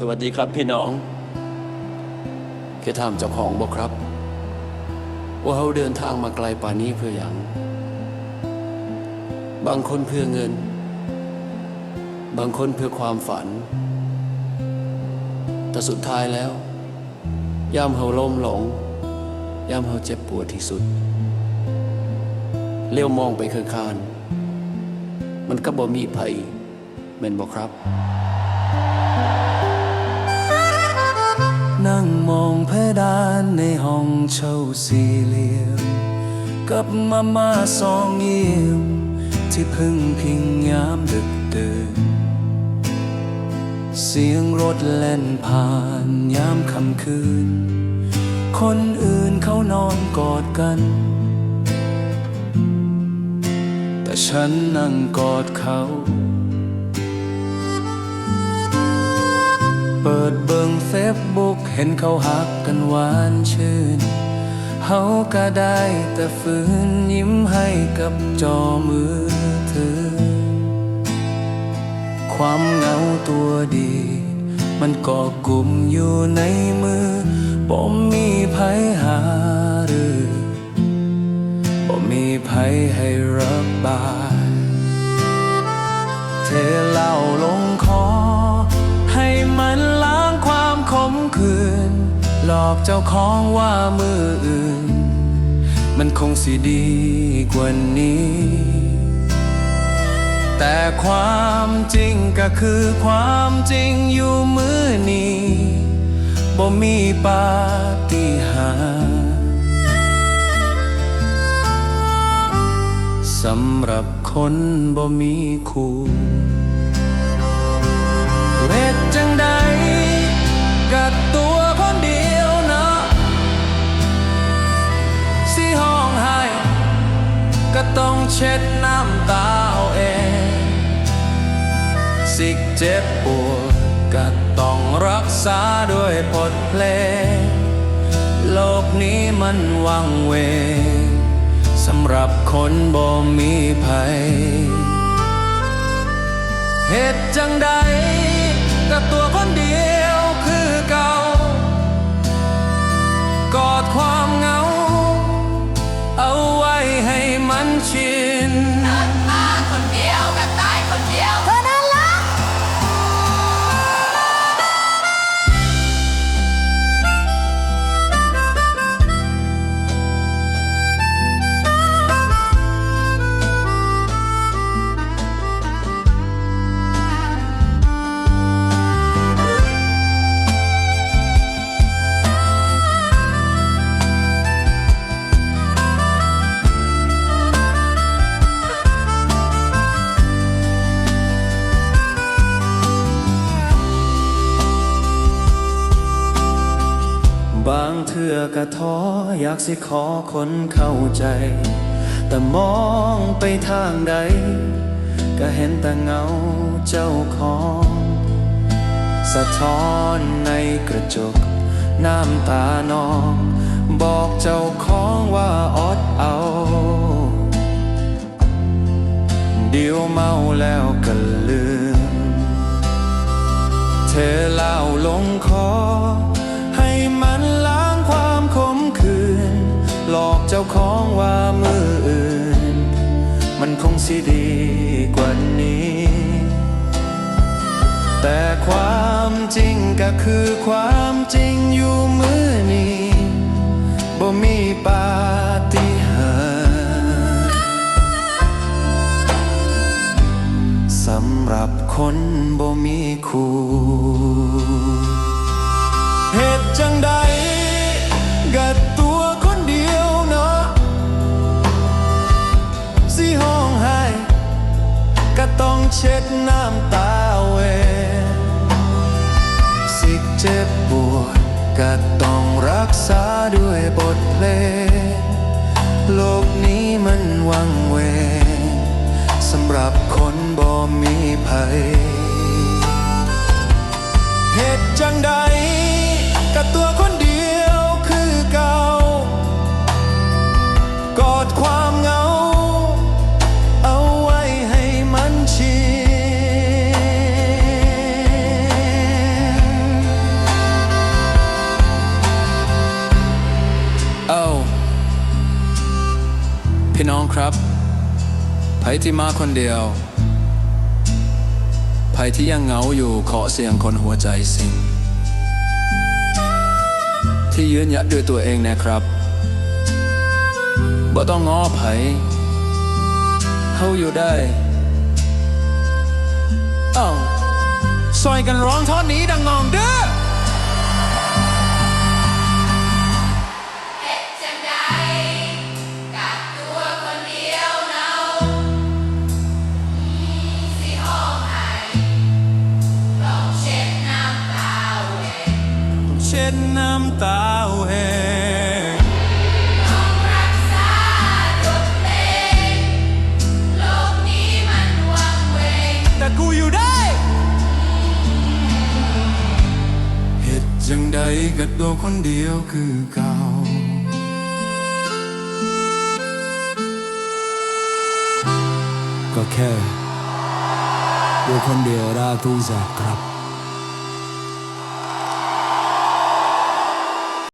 สวัสดีครับพี่น้องแค่ถามเจ้าของบอกครับ ว่าเขาเดินทางมาไกลป่านี้เพื่ออย่าง บางคนเพื่อเงิน บางคนเพื่อความฝัน แต่สุดท้ายแล้วย่ามเขาล้มหลงย่ามเขาเจ็บปวดที่สุด เลี้ยวมองไปข้างๆมันก็บ่มีภัยแม่นบอกครับ นั่งมองเพดานในห้องเช่าสี่เหลี่ยม กับมาม่าซองเยี่ยม ที่เพึ่งพิงยามดึกดื่นเสียงรถแล่นผ่านยามค่ำคืน คนอื่นเขานอนกอดกัน แต่ฉันนั่งกอดเขา ฟบุ๊กเห็นเขาหักกันหวานชื่นเฮาก็ได้แต่ฝืนยิ้มให้กับจอมือถือ ความเหงาตัวดี มันก็กลุ่มอยู่ในมือบ่มีภัยหาหรือบ่มีภัยให้ระบายเทเล้าลง ขมขื่นหลอกเจ้าของว่ามืออื่น มันคงสิดีกว่านี้ แต่ความจริงก็คือความจริงอยู่มือนี้บ่มีปาฏิหาริย์สำหรับคนบ่มีคู่เวทจังใด กับตัวคนเดียวเนาะสิห้องไห้ ก็ต้องเช็ดน้ำตาเอาเอง สิเจ็บปวดก็ต้องรักษาด้วยบทเพลง โลกนี้มันวังเวงสำหรับคนบ่มีภัยเหตุจังใด อยากสิขอคนเข้าใจ แต่มองไปทางใด ก็เห็นแต่เงาเจ้าของ สะท้อนในกระจก น้ำตานอง บอกเจ้าของว่าอดเอาเดี๋ยวเมาแล้วก็ลืม เธอเล่าลงคอ ความจริงก็คือความจริงอยู่มือนี้บ่มีปาฏิหาริย์สำหรับคนบ่มีคู่เหตุจังใดกับตัวคนเดียวเนาะสิห้องไห้ก็ต้องเช็ดน้ำตา จ็บปวดก็ต้องรักษาด้วยบทเพลง โลกนี้มันวังเวงสำหรับคนบ่มีภัยเหตุจังใด พี่น้องครับไผที่มาคนเดียวไผที่ยังเหงาอยู่ขอเสียงคนหัวใจสิ่งที่ยืนหยัดด้วยตัวเองนะครับบ่ต้องง้อไผเฮาอยู่ได้เอ้าซอยกันร้องท่อนนี้ดังงองเด้อ ดน้ำตาแห้งต้องรักษาตัวเองโลกนี้มันวังเวงแต่กูอยู่ได้เหตุจังใดกับตัวคนเดียวคือเก่าก็แค่ตัวคนเดียวราตูจากครับ